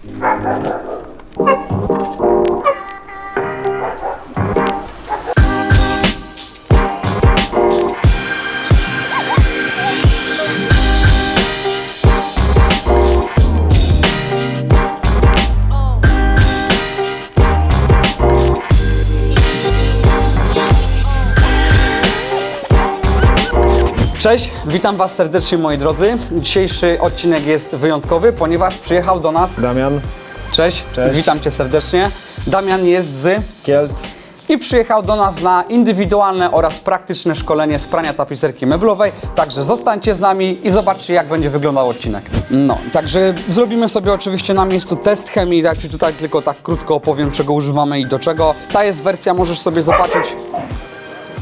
Thank you. Cześć, witam Was serdecznie moi drodzy. Dzisiejszy odcinek jest wyjątkowy, ponieważ przyjechał do nas. Damian, Cześć, Cześć. witam Cię serdecznie. Damian jest z Kielc. i przyjechał do nas na indywidualne oraz praktyczne szkolenie z prania tapicerki meblowej. Także zostańcie z nami i zobaczcie, jak będzie wyglądał odcinek. No, także zrobimy sobie oczywiście na miejscu test chemii. Ja Ci tutaj tylko tak krótko opowiem, czego używamy i do czego. Ta jest wersja, możesz sobie zobaczyć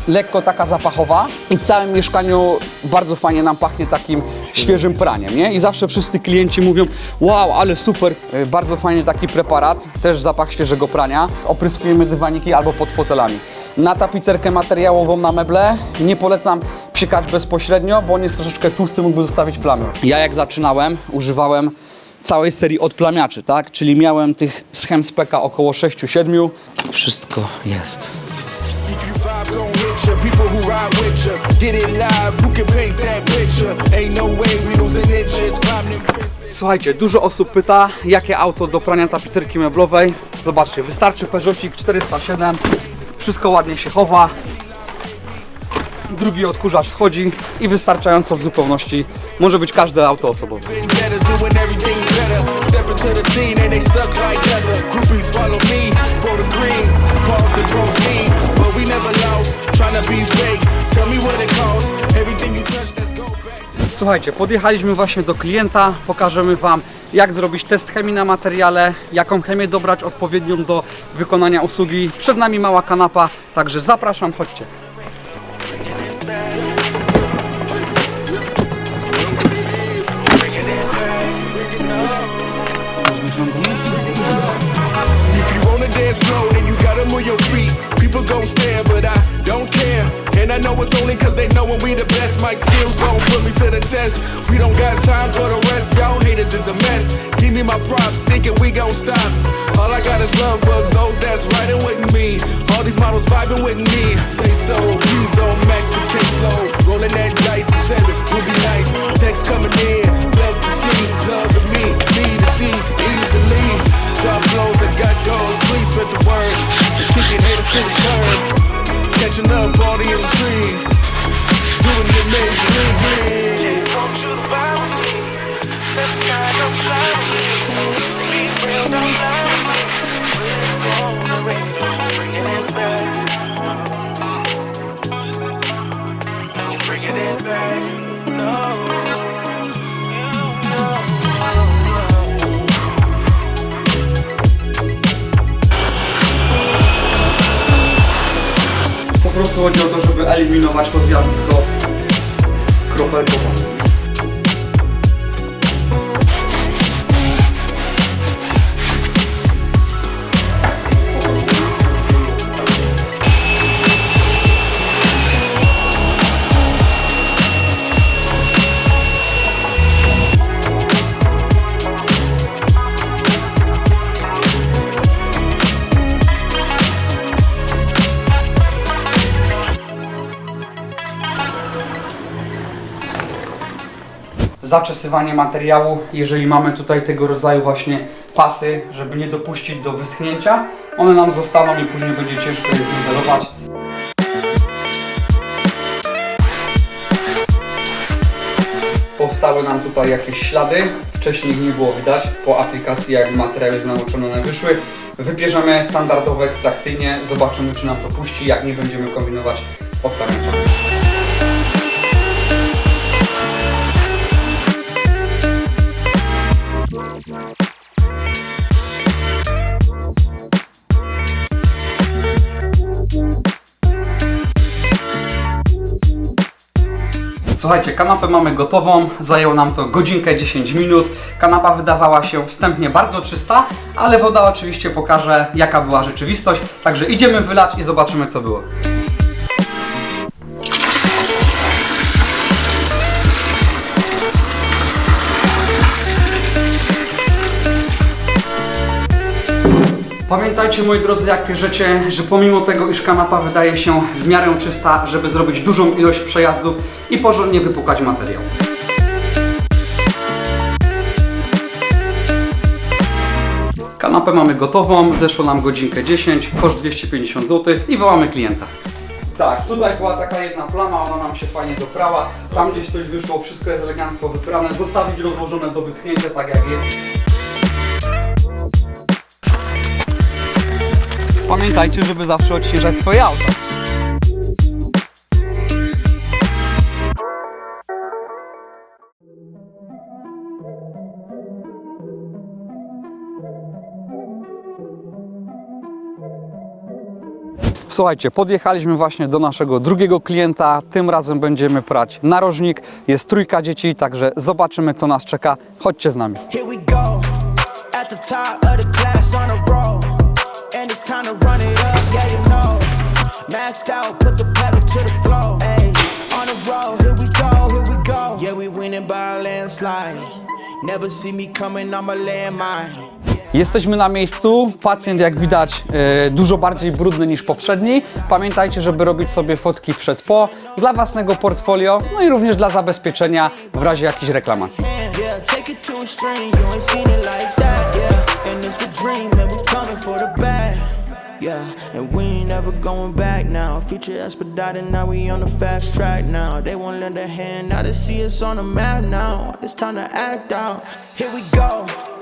lekko taka zapachowa i w całym mieszkaniu bardzo fajnie nam pachnie takim świeżym praniem, nie? I zawsze wszyscy klienci mówią, wow, ale super, y, bardzo fajny taki preparat, też zapach świeżego prania. Opryskujemy dywaniki albo pod fotelami. Na tapicerkę materiałową na meble nie polecam psikać bezpośrednio, bo on jest troszeczkę tłusty, mógłby zostawić plamy. Ja jak zaczynałem, używałem całej serii odplamiaczy, tak? Czyli miałem tych z PK około 6-7. Wszystko jest. Who ride with ya, get it live. Who can paint that picture? Ain't no way we losing. Słuchajcie, dużo osób pyta, jakie auto do prania tapicerki meblowej. Zobaczcie, wystarczy Peugeotik 407, wszystko ładnie się chowa. Drugi odkurzacz wchodzi i wystarczająco w zupełności może być każde auto osobowe. Słuchajcie, podjechaliśmy właśnie do klienta, pokażemy Wam jak zrobić test chemii na materiale, jaką chemię dobrać odpowiednią do wykonania usługi. Przed nami mała kanapa, także zapraszam, chodźcie. Dance slow, then you gotta move your feet. People gon' stare, but I don't care. And I know it's only cause they know when we the best. Mike skills gon' put me to the test. We don't got time for the rest. Y'all haters is a mess. Give me my props, thinking we gon' stop. All I got is love for those that's riding with me. All these models vibing with me. Say so, please don't max the case low. Rolling that dice, seven would be nice. Text coming in, Catching up, on the intrigue. Doing the amazing. Chodzi o to, żeby eliminować to zjawisko kropelkowe. Zaczesywanie materiału, jeżeli mamy tutaj tego rodzaju właśnie pasy, żeby nie dopuścić do wyschnięcia, one nam zostaną i później będzie ciężko je zniwelować. Powstały nam tutaj jakieś ślady, wcześniej ich nie było widać, po aplikacji jak materiał jest namoczony one wyszły. Wybierzemy standardowo ekstrakcyjnie, zobaczymy czy nam to puści, jak nie będziemy kombinować z odpalniaczami. Słuchajcie, kanapę mamy gotową, zajęło nam to godzinkę 10 minut. Kanapa wydawała się wstępnie bardzo czysta, ale woda oczywiście pokaże jaka była rzeczywistość. Także idziemy wylać i zobaczymy co było. Pamiętajcie moi drodzy, jak bierzecie, że pomimo tego, iż kanapa wydaje się w miarę czysta, żeby zrobić dużą ilość przejazdów i porządnie wypukać materiał. Kanapę mamy gotową, zeszło nam godzinkę 10, koszt 250 zł i wołamy klienta. Tak, tutaj była taka jedna plama, ona nam się fajnie doprała. Tam gdzieś coś wyszło, wszystko jest elegancko wyprane. Zostawić rozłożone do wyschnięcia, tak jak jest. Pamiętajcie, żeby zawsze odświeżać swoje auto. Słuchajcie, podjechaliśmy właśnie do naszego drugiego klienta. Tym razem będziemy prać narożnik. Jest trójka dzieci, także zobaczymy, co nas czeka. Chodźcie z nami. Yeah, you know. Maxed out, put the pedal to the floor. Ayy, on the road, here we go, here we go. Yeah, we winning by a landslide. Never see me coming, I'm a landmine. Jesteśmy na miejscu. Pacjent, jak widać, e, dużo bardziej brudny niż poprzedni. Pamiętajcie, żeby robić sobie fotki przed po dla własnego portfolio, no i również dla zabezpieczenia w razie jakichś reklamacji. Yeah, Yeah, and we ain't never going back now. Future expedited, now we on the fast track now. They won't lend a hand, now they see us on the map now. It's time to act out. Here we go.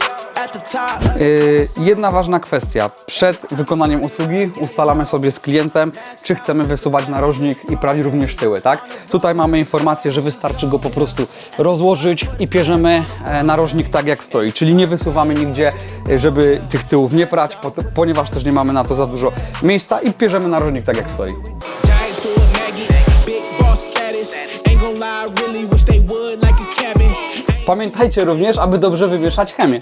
Yy, Jedna ważna kwestia. Przed wykonaniem usługi ustalamy sobie z klientem, czy chcemy wysuwać narożnik i prać również tyły, tak? Tutaj mamy informację, że wystarczy go po prostu rozłożyć i pierzemy e, narożnik tak jak stoi, czyli nie wysuwamy nigdzie, e, żeby tych tyłów nie prać, po- ponieważ też nie mamy na to za dużo miejsca i pierzemy narożnik tak jak stoi. Pamiętajcie również, aby dobrze wymieszać chemię.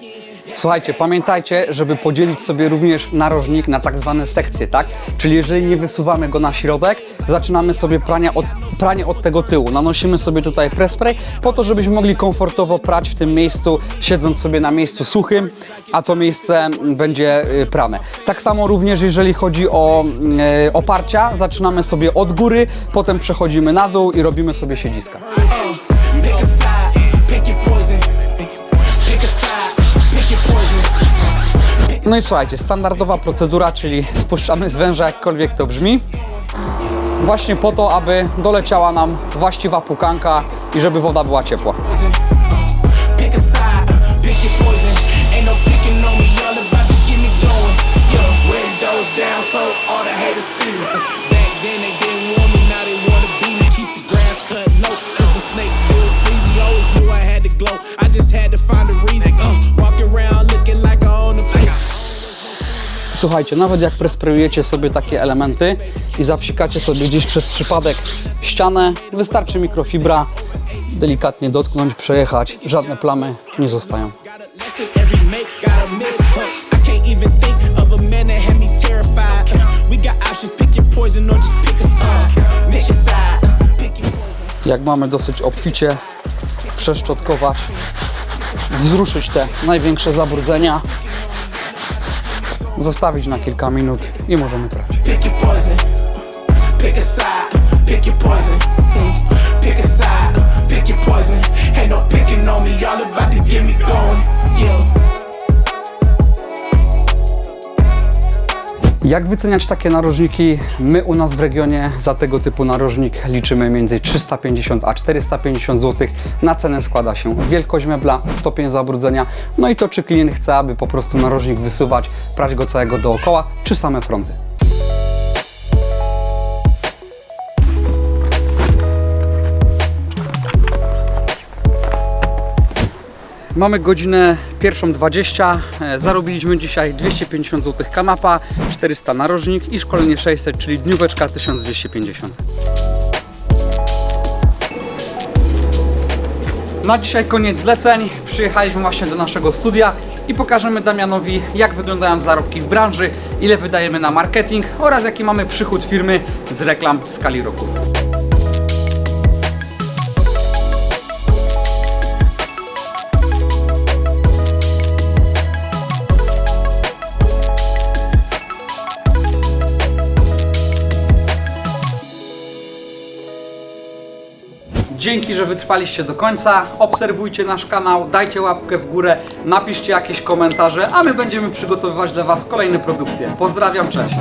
Słuchajcie, pamiętajcie, żeby podzielić sobie również narożnik na tak zwane sekcje, tak? Czyli jeżeli nie wysuwamy go na środek, zaczynamy sobie pranie od, pranie od tego tyłu. Nanosimy sobie tutaj press spray po to, żebyśmy mogli komfortowo prać w tym miejscu, siedząc sobie na miejscu suchym, a to miejsce będzie y, prane. Tak samo również jeżeli chodzi o y, oparcia, zaczynamy sobie od góry, potem przechodzimy na dół i robimy sobie siedziska. No i słuchajcie, standardowa procedura, czyli spuszczamy z węża, jakkolwiek to brzmi. Właśnie po to, aby doleciała nam właściwa pukanka i żeby woda była ciepła. Słuchajcie, nawet jak presprayujecie sobie takie elementy i zapsikacie sobie gdzieś przez przypadek ścianę, wystarczy mikrofibra, delikatnie dotknąć, przejechać, żadne plamy nie zostają. Jak mamy dosyć obficie przeszczotkować, wzruszyć te największe zabrudzenia, zostawić na kilka minut i możemy prać. Pick your poison. Ain't no picking on me, about to get me going. Yeah. Jak wyceniać takie narożniki? My u nas w regionie za tego typu narożnik liczymy między 350 a 450 zł. Na cenę składa się wielkość mebla, stopień zabrudzenia, no i to czy klient chce, aby po prostu narożnik wysuwać, prać go całego dookoła, czy same fronty. Mamy godzinę pierwszą 20. E, Zarobiliśmy dzisiaj 250 zł kanapa, 400 narożnik i szkolenie 600, czyli dnióweczka 1250. Na dzisiaj koniec zleceń. Przyjechaliśmy właśnie do naszego studia i pokażemy Damianowi, jak wyglądają zarobki w branży, ile wydajemy na marketing oraz jaki mamy przychód firmy z reklam w skali roku. Dzięki, że wytrwaliście do końca. Obserwujcie nasz kanał, dajcie łapkę w górę, napiszcie jakieś komentarze, a my będziemy przygotowywać dla Was kolejne produkcje. Pozdrawiam, cześć!